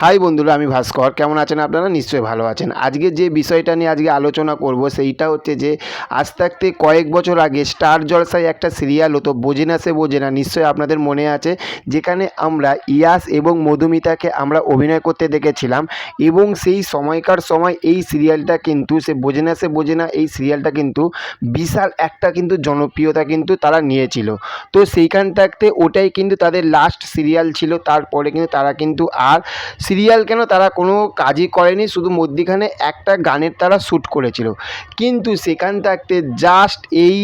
High বন্ধুরা, আমি ভাস্কর। কেমন আছেন আপনারা? নিশ্চয়ই ভালো আছেন। আজকে যে বিষয়টা নিয়ে আজকে আলোচনা করব, সেইটা হচ্ছে যে, আজ থাকতে কয়েক বছর আগে স্টার জলসায় একটা সিরিয়াল হতো, বোঝে না সে বোঝে না, নিশ্চয়ই আপনাদের মনে আছে, যেখানে আমরা ইয়াস এবং মধুমিতাকে আমরা অভিনয় করতে দেখেছিলাম এবং সেই সময়কার সময় এই সিরিয়ালটা কিন্তু, সে বোঝে না সে বোঝে না, এই সিরিয়ালটা কিন্তু বিশাল একটা কিন্তু জনপ্রিয়তা কিন্তু তারা নিয়েছিল। তো সেইখান থাকতে ওটাই কিন্তু তাদের লাস্ট সিরিয়াল ছিল, তারপরে কিন্তু তারা কিন্তু আর সিরিয়াল কেন তারা কোনো কাজই করেনি, শুধু মধ্যিখানে একটা গানের তারা শ্যুট করেছিল। কিন্তু সেখান থাকতে জাস্ট এই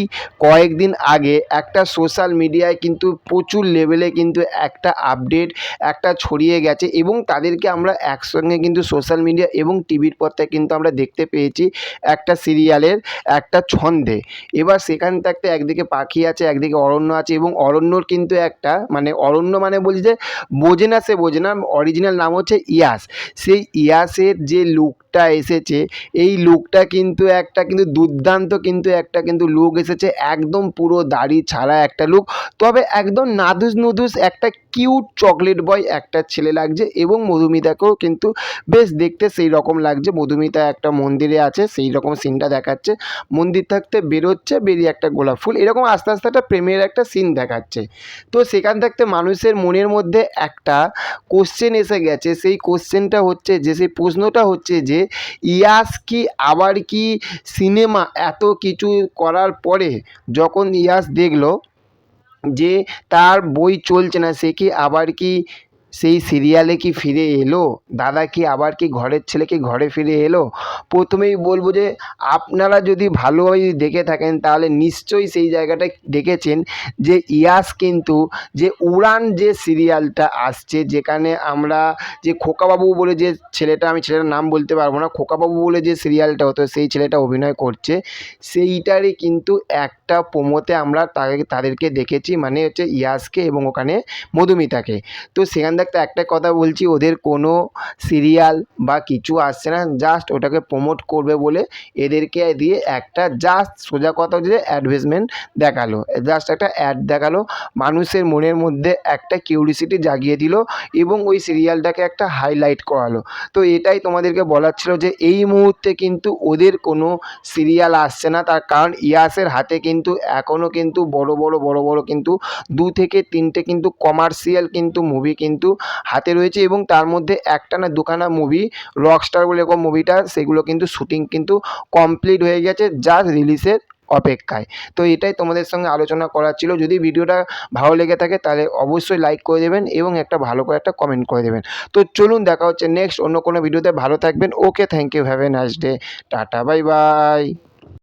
কয়েকদিন আগে একটা সোশ্যাল মিডিয়ায় কিন্তু প্রচুর লেভেলে কিন্তু একটা আপডেট একটা ছড়িয়ে গেছে এবং তাদেরকে আমরা একসঙ্গে কিন্তু সোশ্যাল মিডিয়া এবং টিভির পর্দায় কিন্তু আমরা দেখতে পেয়েছি একটা সিরিয়ালের একটা ছন্দে। এবার সেখান থাকতে একদিকে পাখি আছে, একদিকে অরণ্য আছে এবং অরণ্যর কিন্তু একটা মানে অরণ্য মানে বলছি যে বোঝে না সে বোঝে না অরিজিনাল নাম হচ্ছে ইয়াস সেই ইয়াসের যে লুকটা এসেছে, এই লুকটা কিন্তু একটা কিন্তু দুর্দান্ত কিন্তু একটা কিন্তু লুক এসেছে, একদম পুরো দাড়ি ছাড়া একটা লুক। তবে একদম নাদুস নুদুস একটা কিউট চকলেট বয় একটা ছেলে লাগছে এবং মধুমিতাকেও কিন্তু বেশ দেখতে সেই রকম লাগছে। মধুমিতা একটা মন্দিরে আছে, সেই রকম সিনটা দেখাচ্ছে। মন্দির থাকতে বেরোচ্ছে, বেরিয়ে একটা গোলাপ ফুল, এরকম আস্তে আস্তে একটা প্রেমের একটা সিন দেখাচ্ছে। তো সেখান থাকতে মানুষের মনের মধ্যে একটা কোশ্চেন এসে গেছে, সেই কোশ্চেনটা হচ্ছে যে, সেই প্রশ্নটা হচ্ছে যে ইয়াস কি, আবার কি সিনেমা এত কিছু করার পরে যখন ইয়াস দেখল যে, তার বই চলছে না, সে কি আবার কি সেই সিরিয়ালে কি ফিরে এলো? দাদা কি আবার কি ঘরের ছেলে কি ঘরে ফিরে এলো? প্রথমেই বলব যে, আপনারা যদি ভালোভাবে যদি দেখে থাকেন, তাহলে নিশ্চয়ই সেই জায়গাটা দেখেছেন যে, ইয়াস কিন্তু যে উড়ান যে সিরিয়ালটা আসছে, যেখানে আমরা যে খোকাবাবু বলে যে ছেলেটা, আমি ছেলেটার নাম বলতে পারব না, খোকাবাবু বলে যে সিরিয়ালটা হতো, সেই ছেলেটা অভিনয় করছে, সেইটারই কিন্তু একটা প্রোমোতে আমরা তাকে, তাদেরকে দেখেছি মানে হচ্ছে ইয়াসকে এবং ওখানে মধুমিতাকে। তো সেখান থাকতে একটা কথা বলছি, ওদের কোনো সিরিয়াল বা কিছু আসছে না জাস্ট ওটাকে প্রমোট করবে বলে এদেরকে দিয়ে একটা জাস্ট সোজা কথা যে অ্যাডভার্টাইজমেন্ট দেখাল। জাস্ট একটা অ্যাড দেখাল, মানুষের মনের মধ্যে একটা কিউরিসিটি জাগিয়ে দিল এবং ওই সিরিয়ালটাকে একটা হাইলাইট করালো। তো এটাই তোমাদেরকে বলার ছিল যে এই মুহূর্তে কিন্তু ওদের কোনো সিরিয়াল আসছে না, তার কারণ ইয়াসের হাতে কিন্তু এখনও কিন্তু বড় বড় বড় বড় কিন্তু দু থেকে তিনটে কিন্তু কমার্শিয়াল কিন্তু মুভি কিন্তু হাতে রয়েছে এবং তার মধ্যে একটা না দুখানা মুভি রকস্টার বলে এরকম মুভিটা সেগুলো কিন্তু শ্যুটিং কিন্তু কমপ্লিট হয়ে গেছে যা রিলিজের অপেক্ষায়। তো এটাই তোমাদের সঙ্গে আলোচনা করার ছিল। যদি ভিডিওটা ভালো লেগে থাকে তাহলে অবশ্যই লাইক করে দেবেন এবং একটা ভালো করে একটা কমেন্ট করে দেবেন। তো চলুন দেখা হচ্ছে নেক্সট অন্য কোনো ভিডিওতে ভালো থাকবেন। Okay thank you have a nice day tata bye bye